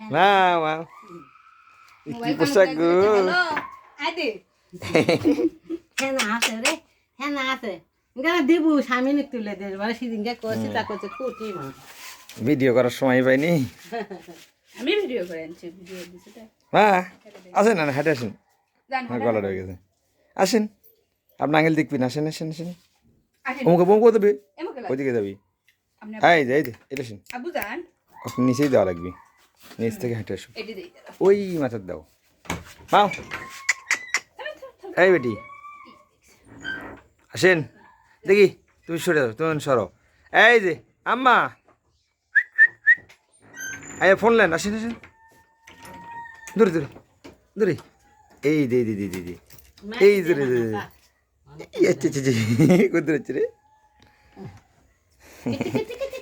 না মা। এ কি পোশাক গো? আইদে হ্যাঁ আছে রে। হ্যাঁ আছে। এখানে দেবু স্বামী তুলে দে সেদিনকে করছি তা করছে কুটি মা। ভিডিও করার সময় পাইনি? আমি ভিডিও করে আনছি ভিডিও দিছি তাই হ্যাঁ আসেন না হেঁটে আসেন। গলা রয়ে গেছে। আসেন। আপনার আঙেল দেখবি না আসেন আসেন আসেন। অমুক অমুক দেবে? ওইদিকে যাবি। আপনি এই যে এই যে এটা আসেন। আপনি নিচেই দেওয়া লাগবে। নিচ থেকে হেঁটে আসো ওই মাথার দাও। মাও এই বেটি। আসেন। দেখি তুমি সরে যাও তুমি সরো। এই যে আম্মা। এই ফোন লেন আসেন আসেন। দূরে দূরে দূরে। এই দে দি দি দি দি এই যে। রে রে রে। এই আচ্ছা আচ্ছা কোথায় রে।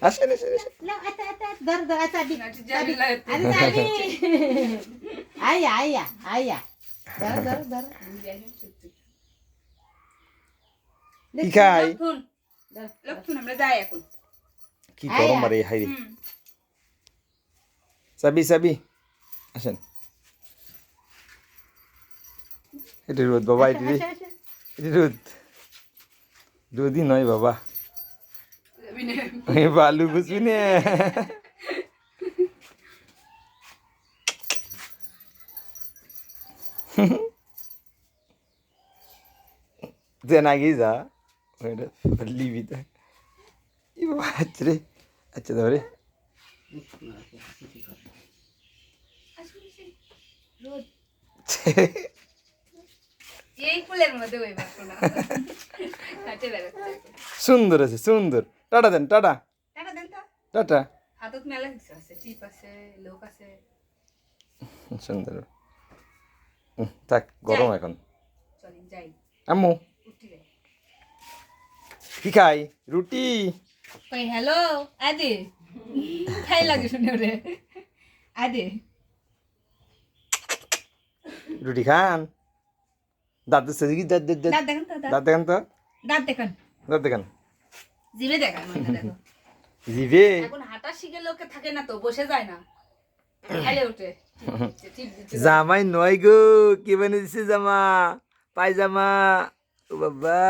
আসেন আসেন আয়া ধর ধর ধর। কি খাই? লক্ষণ। আমরা যাই এখন। কি গরম আরে আসেন। এটি রোদ বাবা এটি এটি রোদ। রোদই নয় বাবা। আমি বালু বুঝবি না যেন আগেই যা। ওইটা লিবি ই বাবা আচ্ছা রে আচ্ছা ধরে বেড়াচ্ছে। সুন্দর আছে সুন্দর। টাটা দেন টাটা। টাকা দেন টাটা। হাতত মেলা কিছু আছে টিপ আছে লোক আছে। সুন্দর। থাক গরম এখন। চলেন যাই। আম্মু। কি খাই? রুটি। কই হ্যালো? আদি। খাই লাগে শুনে রে আদি। রুটি খান? দাঁত দেখেন তো দাঁত দেখান তো? দাঁত দেখেন। দাঁত দেখান। জিভে দেখো। জিভে? এখন হাঁটা শিখে লোকে থাকে না তো বসে যায় না। খেলে ওঠে। জামাই নয় গো কি বানিয়ে দিছে জামা? পায়জামা? ও বাবা।